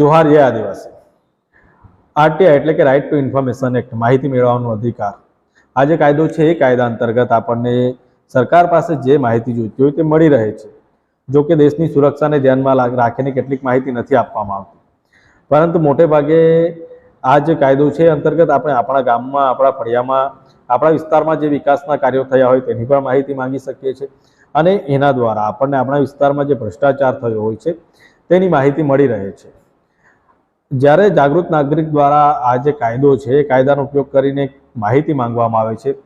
જોહાર જય આદિવાસી. આરટીઆઈ એટલે કે રાઇટ ટુ ઇન્ફોર્મેશન એક્ટ માહિતી મેળવવાનો અધિકાર. આ જે કાયદો છે એ કાયદા અંતર્ગત આપણને સરકાર પાસે જે માહિતી જોઈતી હોય તે મળી રહે છે. જો કે દેશની સુરક્ષાને ધ્યાનમાં રાખીને કેટલીક માહિતી નથી આપવામાં આવતી. પરંતુ મોટે ભાગે આ જે કાયદો છે અંતર્ગત આપણે આપણા ગામમાં, આપણા ફળિયામાં, આપણા વિસ્તારમાં જે વિકાસના કાર્યો થયા હોય તેની પણ માહિતી માંગી શકીએ છીએ. અને એના દ્વારા આપણને આપણા વિસ્તારમાં જે ભ્રષ્ટાચાર થયો હોય છે તેની માહિતી મળી રહે છે. જ્યારે જાગૃત નાગરિક દ્વારા આ જે કાયદો છે, એ કાયદાનો ઉપયોગ કરીને માહિતી માંગવામાં આવે છે,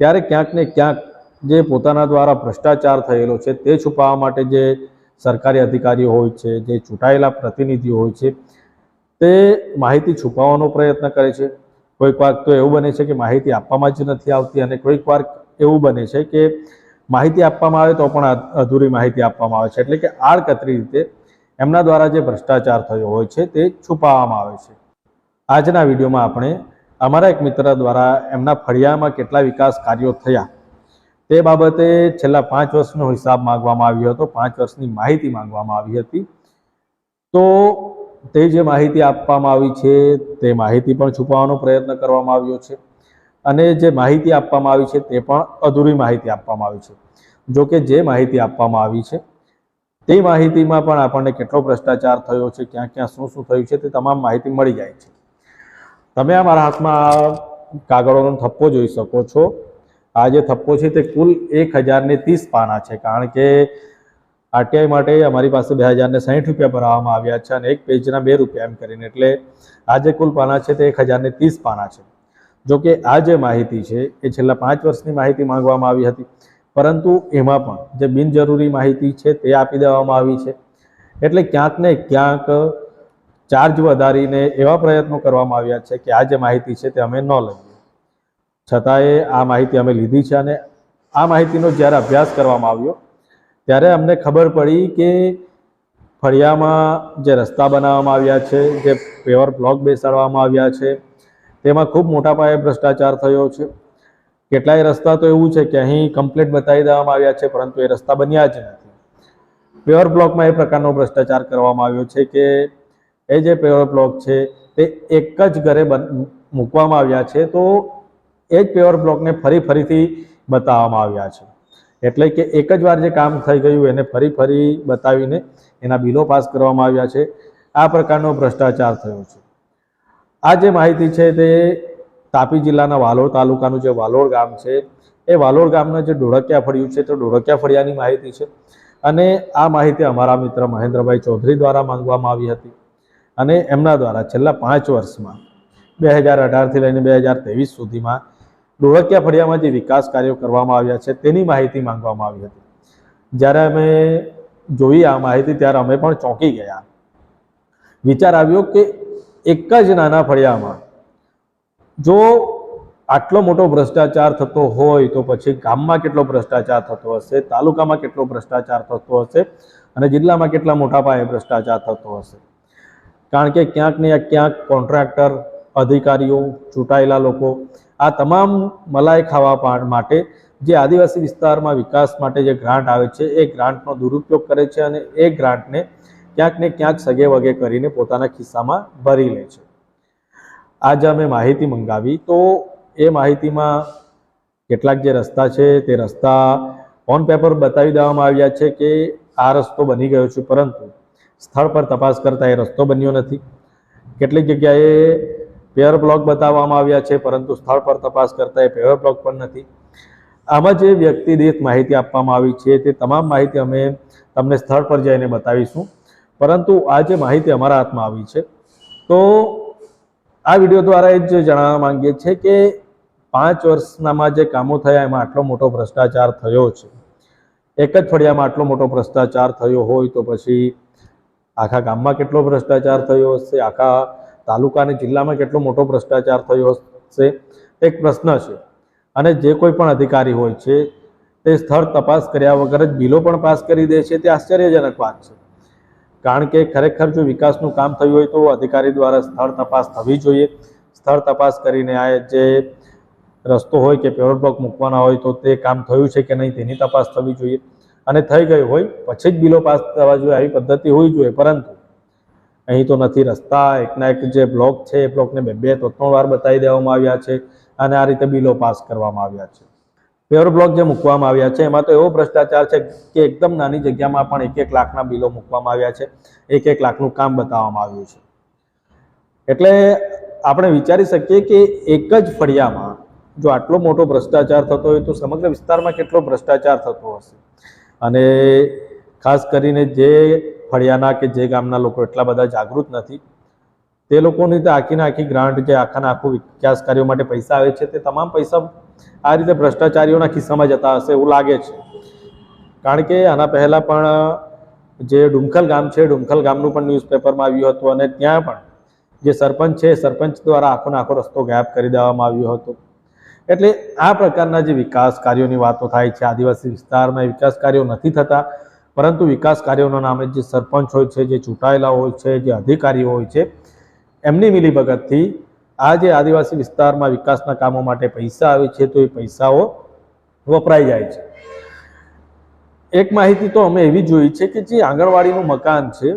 ત્યારે ક્યાંક ને ક્યાંક જે પોતાના દ્વારા ભ્રષ્ટાચાર થયેલો છે, તે છુપાવવા માટે જે સરકારી અધિકારીઓ હોય છે, જે ચૂંટાયેલા પ્રતિનિધિઓ હોય છે, તે માહિતી છુપાવવાનો પ્રયત્ન કરે છે. કોઈક વાર તો એવું બને છે કે માહિતી આપવામાં જ નથી આવતી અને કોઈક વાર એવું બને છે કે માહિતી આપવામાં આવે તો પણ અધૂરી માહિતી આપવામાં આવે છે. એટલે કે આડકતરી રીતે એમના દ્વારા જે ભ્રષ્ટાચાર થયો હોય છે તે છુપાવવામાં આવે છે. આજના વિડીયોમાં આપણે અમારા એક મિત્ર દ્વારા એમના ફળિયામાં કેટલા વિકાસ કાર્યો થયા તે બાબતે છેલ્લા પાંચ વર્ષનો હિસાબ માંગવામાં આવ્યો હતો, પાંચ વર્ષની માહિતી માંગવામાં આવી હતી. તો તે જે માહિતી આપવામાં આવી છે તે માહિતી પણ છુપાવવાનો પ્રયત્ન કરવામાં આવ્યો છે અને જે માહિતી આપવામાં આવી છે તે પણ અધૂરી માહિતી આપવામાં આવી છે. જો કે જે માહિતી આપવામાં આવી છે તે માહિતીમાં પણ આપણને કેટલો ભ્રષ્ટાચાર થયો છે, ક્યાં ક્યાં શું શું થયું છે તે તમામ માહિતી મળી જાય છે. તમે આ મારા હાથમાં કાગળોનો થપ્પો જોઈ શકો છો. આ જે થપ્પો છે તે કુલ એક હજારને ત્રીસ પાના છે, કારણ કે આરટીઆઈ માટે અમારી પાસે બે હજારને સાહીઠ રૂપિયા ભરાવવામાં આવ્યા છે અને એક પેજના બે રૂપિયા એમ કરીને. એટલે આ જે કુલ પાના છે તે એક હજારને ત્રીસ પાના છે. જોકે આ જે માહિતી છે, એ છેલ્લા પાંચ વર્ષની માહિતી માંગવામાં આવી હતી. પરંતુ એમાં પણ જે બિનજરૂરી માહિતી છે તે આપી દેવામાં આવી છે. એટલે ક્યાંક ને ક્યાંક ચાર્જ વધારીને એવા પ્રયત્નો કરવામાં આવ્યા છે કે આ જે માહિતી છે તે અમે ન લઈએ. છતાંય આ માહિતી અમે લીધી છે અને આ માહિતીનો જ્યારે અભ્યાસ કરવામાં આવ્યો, ત્યારે અમને ખબર પડી કે ફળિયામાં જે રસ્તા બનાવવામાં આવ્યા છે, જે પેવર બ્લોક બેસાડવામાં આવ્યા છે, તેમાં ખૂબ મોટા પાયે ભ્રષ્ટાચાર થયો છે. કેટલાય રસ્તા તો એવું છે કે અહીં કમ્પ્લેટ બતાવી દેવામાં આવ્યા છે, પરંતુ એ રસ્તા બન્યા જ નથી. પેવર બ્લોકમાં એ પ્રકારનો ભ્રષ્ટાચાર કરવામાં આવ્યો છે કે એ જે પેવર બ્લોક છે, તે એક જ ઘરે મૂકવામાં આવ્યા છે, તો એ જ પેવર બ્લોકને ફરી ફરીથી બતાવવામાં આવ્યા છે. એટલે કે એક જ વાર જે કામ થઈ ગયું, એને ફરી ફરી બતાવીને એના બિલો પાસ કરવામાં આવ્યા છે. આ પ્રકારનો ભ્રષ્ટાચાર થયો છે. આ જે માહિતી છે તે તાપી જિલ્લાના વાલોડ તાલુકાનું જે વાલોડ ગામ છે, એ વાલોડ ગામના જે ઢોળકિયા ફળિયું છે, તો ઢોળકિયા ફળિયાની માહિતી છે. અને આ માહિતી અમારા મિત્ર મહેન્દ્રભાઈ ચૌધરી દ્વારા માંગવામાં આવી હતી. અને એમના દ્વારા છેલ્લા પાંચ વર્ષમાં, બે હજાર અઢારથી લઈને બે હજાર ત્રેવીસ સુધીમાં ડોળકિયા ફળિયામાં જે વિકાસ કાર્યો કરવામાં આવ્યા છે, તેની માહિતી માંગવામાં આવી હતી. જ્યારે અમે જોઈ આ માહિતી, ત્યારે અમે પણ ચોંકી ગયા. વિચાર આવ્યો કે એક જ નાના ફળિયામાં જો આટલો મોટો ભ્રષ્ટાચાર થતો હોય તો પછી ગામમાં કેટલો ભ્રષ્ટાચાર થતો હશે, તાલુકામાં કેટલો ભ્રષ્ટાચાર થતો હશે અને જિલ્લામાં કેટલા મોટા પાયે ભ્રષ્ટાચાર થતો હશે. કારણ કે ક્યાંક ને ક્યાંક કોન્ટ્રાક્ટર, અધિકારીઓ, ચૂંટાયેલા લોકો આ તમામ મલાઈ ખાવા માટે જે આદિવાસી વિસ્તારમાં વિકાસ માટે જે ગ્રાન્ટ આવે છે, એ ગ્રાન્ટનો દુરુપયોગ કરે છે અને એ ગ્રાન્ટને ક્યાંક ને ક્યાંક સગે વગે કરીને પોતાના ખિસ્સામાં ભરી લે છે. આજે અમે માહિતી મંગાવી તો એ માહિતીમાં કેટલાક જે રસ્તા છે તે રસ્તા ઓન પેપર બતાવી દેવામાં આવ્યા છે કે આ રસ્તો બની ગયો છે, પરંતુ સ્થળ પર તપાસ કરતાં એ રસ્તો બન્યો નથી. કેટલીક જગ્યાએ પેવર બ્લોક બતાવવામાં આવ્યા છે, પરંતુ સ્થળ પર તપાસ કરતાં એ પેવર બ્લોક પણ નથી. આમાં જે વ્યક્તિ દીઠ માહિતી આપવામાં આવી છે તે તમામ માહિતી અમે તમને સ્થળ પર જઈને બતાવીશું. પરંતુ આ જે માહિતી અમારા હાથમાં આવી છે, તો આ વીડિયો દ્વારા એ જ જણાવવા માંગીએ છીએ કે પાંચ વર્ષનામાં જે કામો થયા એમાં આટલો મોટો ભ્રષ્ટાચાર થયો છે. એક જ ફળિયામાં આટલો મોટો ભ્રષ્ટાચાર થયો હોય તો પછી આખા ગામમાં કેટલો ભ્રષ્ટાચાર થયો હશે? આખા તાલુકા અને જિલ્લામાં કેટલો મોટો ભ્રષ્ટાચાર થયો હશે? એક પ્રશ્ન છે. અને જે કોઈ પણ અધિકારી હોય છે, તે સ્થળ તપાસ કર્યા વગર જ બિલો પણ પાસ કરી દે છે. તે આશ્ચર્યજનક વાત છે. કારણ કે ખરેખર જો વિકાસનું કામ થયું હોય તો અધિકારી દ્વારા સ્થળ તપાસ થવી જોઈએ. સ્થળ તપાસ કરીને આ જે રસ્તો હોય કે પેવર બ્લોક મૂકવાના હોય તો તે કામ થયું છે કે નહીં તેની તપાસ થવી જોઈએ. અને થઈ ગઈ હોય પછી જ બિલો પાસ થવા જોઈએ આવી પદ્ધતિ હોવી જોઈએ. પરંતુ અહીં તો નથી રસ્તા. એકના એક જે બ્લોક છે એ બ્લોકને બે બે તો ત્રણ વાર બતાવી દેવામાં આવ્યા છે અને આ રીતે બિલો પાસ કરવામાં આવ્યા છે. પેવર બ્લોક જે મૂકવામાં આવ્યા છે, એમાં તો એવો ભ્રષ્ટાચાર છે કે એકદમ નાની જગ્યામાં પણ એક એક લાખના બિલો મૂકવામાં આવ્યા છે, એક એક લાખનું કામ બતાવવામાં આવ્યું છે. એટલે આપણે વિચારી શકીએ કે એક જ ફળિયામાં જો આટલો મોટો ભ્રષ્ટાચાર થતો હોય તો સમગ્ર વિસ્તારમાં કેટલો ભ્રષ્ટાચાર થતો હશે? અને ખાસ કરીને જે ફળિયાના કે જે ગામના લોકો એટલા બધા જાગૃત નથી, તે લોકોની તો આખીને આખી ગ્રાન્ટ જે આખાના આખું વિકાસ કાર્યો માટે પૈસા આવે છે, તે તમામ પૈસા આ રીતે ભ્રષ્ટાચારીઓના ખિસ્સામાં જતા હશે એવું લાગે છે. કારણ કે આના પહેલાં પણ જે ડુમખલ ગામ છે, ડુમખલ ગામનું પણ ન્યૂઝપેપરમાં આવ્યું હતું અને ત્યાં પણ જે સરપંચ છે, સરપંચ દ્વારા આખો આખો રસ્તો ગાયબ કરી દેવામાં આવ્યો હતો. એટલે આ પ્રકારના જે વિકાસ કાર્યોની વાતો થાય છે, આદિવાસી વિસ્તારમાં વિકાસ કાર્યો નથી થતા, પરંતુ વિકાસ કાર્યોના નામે જે સરપંચ હોય છે, જે ચૂંટાયેલા હોય છે, જે અધિકારીઓ હોય છે, એમની મિલીભગતથી આ જે આદિવાસી વિસ્તારમાં વિકાસના કામો માટે પૈસા આવે છે તો એ પૈસાઓ વપરાઈ જાય છે. એક માહિતી તો અમે એવી જોઈ છે કે જે આંગણવાડીનું મકાન છે,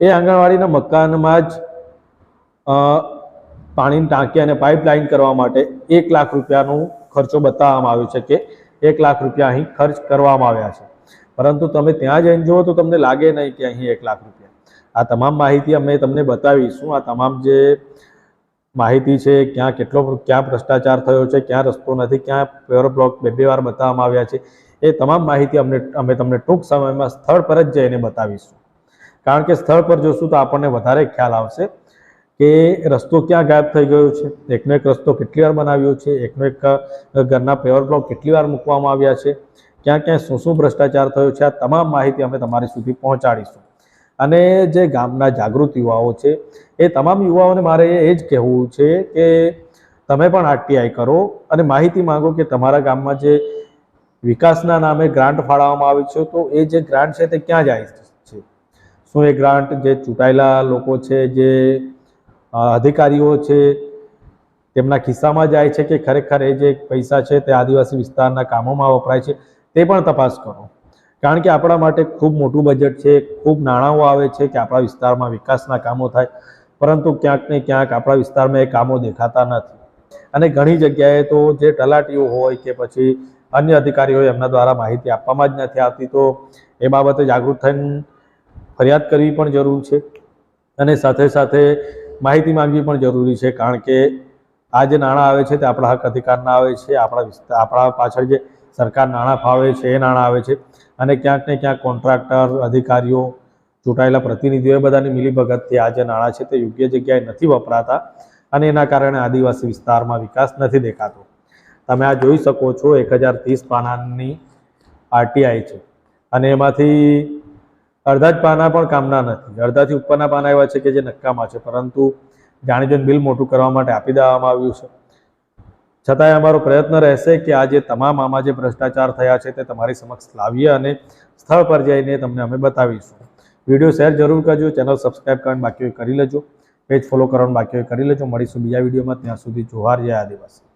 એ આંગણવાડીના મકાનમાં જ પાણીની ટાંકી અને પાઇપલાઇન કરવા માટે એક લાખ રૂપિયાનું ખર્ચો બતાવવામાં આવ્યો છે કે એક લાખ રૂપિયા અહીં ખર્ચ કરવામાં આવ્યા છે. પરંતુ તમે ત્યાં જઈને જુઓ તો તમને લાગે નહીં કે અહીં એક લાખ રૂપિયા. આ તમામ માહિતી અમે તમને બતાવીશું. આ તમામ જે માહિતી છે, ક્યાં કેટલો ક્યાં ભ્રષ્ટાચાર થયો છે, ક્યાં રસ્તો નથી, ક્યાં પેવર બ્લોક બે બે વાર બતાવવામાં આવ્યા છે, એ તમામ માહિતી અમને, અમે તમને ટૂંક સમયમાં સ્થળ પર જ જઈને બતાવીશું. કારણ કે સ્થળ પર જોશું તો આપણને વધારે ખ્યાલ આવશે કે રસ્તો ક્યાં ગાયબ થઈ ગયો છે. એકનો એક રસ્તો કેટલી વાર બનાવ્યો છે, એકનો એક ઘરના પેવર બ્લોક કેટલી વાર મૂકવામાં આવ્યા છે, ક્યાં ક્યાં શું શું ભ્રષ્ટાચાર થયો છે, આ તમામ માહિતી અમે તમારી સુધી પહોંચાડીશું. અને જે ગામના જાગૃત યુવાઓ છે, એ તમામ યુવાઓને મારે એ જ કહેવું છે કે તમે પણ આરટીઆઈ કરો અને માહિતી માંગો કે તમારા ગામમાં જે વિકાસના નામે ગ્રાન્ટ ફાળવવામાં આવે છે, તો એ જે ગ્રાન્ટ છે તે ક્યાં જાય છે? શું એ ગ્રાન્ટ જે ચૂંટાયેલા લોકો છે, જે અધિકારીઓ છે, તેમના ખિસ્સામાં જાય છે કે ખરેખર એ જે પૈસા છે તે આદિવાસી વિસ્તારના કામોમાં વપરાય છે, તે પણ તપાસ કરો. કારણ કે આપણા માટે ખૂબ મોટું બજેટ છે, ખૂબ નાણાંઓ આવે છે કે આપણા વિસ્તારમાં વિકાસના કામો થાય, પરંતુ ક્યાંક ને ક્યાંક આપણા વિસ્તારમાં એ કામો દેખાતા નથી. અને ઘણી જગ્યાએ તો જે તલાટીઓ હોય કે પછી અન્ય અધિકારીઓ એમના દ્વારા માહિતી આપવામાં જ નથી આવતી, તો એ બાબતે જાગૃત થઈને ફરિયાદ કરવી પણ જરૂર છે અને સાથે સાથે માહિતી માંગવી પણ જરૂરી છે, કારણ કે આ જે નાણાં આવે છે તે આપણા હક અધિકારના આવે છે, આપણા વિસ્તાર આપણા પાછળ જે સરકાર નાણાં ફાવે છે, એ નાણાં આવે છે. અને ક્યાંક ને ક્યાંક કોન્ટ્રાક્ટર, અધિકારીઓ, ચૂંટાયેલા પ્રતિનિધિઓ એ બધાની મિલીભગતથી આ જે નાણાં છે તે યોગ્ય જગ્યાએ નથી વપરાતા અને એના કારણે આદિવાસી વિસ્તારમાં વિકાસ નથી દેખાતો. તમે આ જોઈ શકો છો, એક હજાર ત્રીસ પાનાની આરટીઆઈ છે. અને એમાંથી અડધા જ પાના પણ કામના નથી. અડધાથી ઉપરના પાના એવા છે કે જે નક્કામાં છે. પરંતુ જાણીજોઈને બિલ મોટું કરવા માટે આપી દેવામાં આવ્યું છે. છતાંય અમારો પ્રયત્ન રહેશે કે આ જે તમામ આમાં જે ભ્રષ્ટાચાર થયા છે તે તમારી સમક્ષ લાવીએ અને સ્થળ પર જઈને તમને અમે બતાવીશું. વીડિયો શેર જરૂર કરજો, ચેનલ સબસ્ક્રાઇબ કરવાનું બાકી કરી લેજો, પેજ ફોલો કરવાનું બાકી કરી લેજો. મળીશું બીજા વિડીયોમાં, ત્યાં સુધી જોહાર જય આદિવાસી.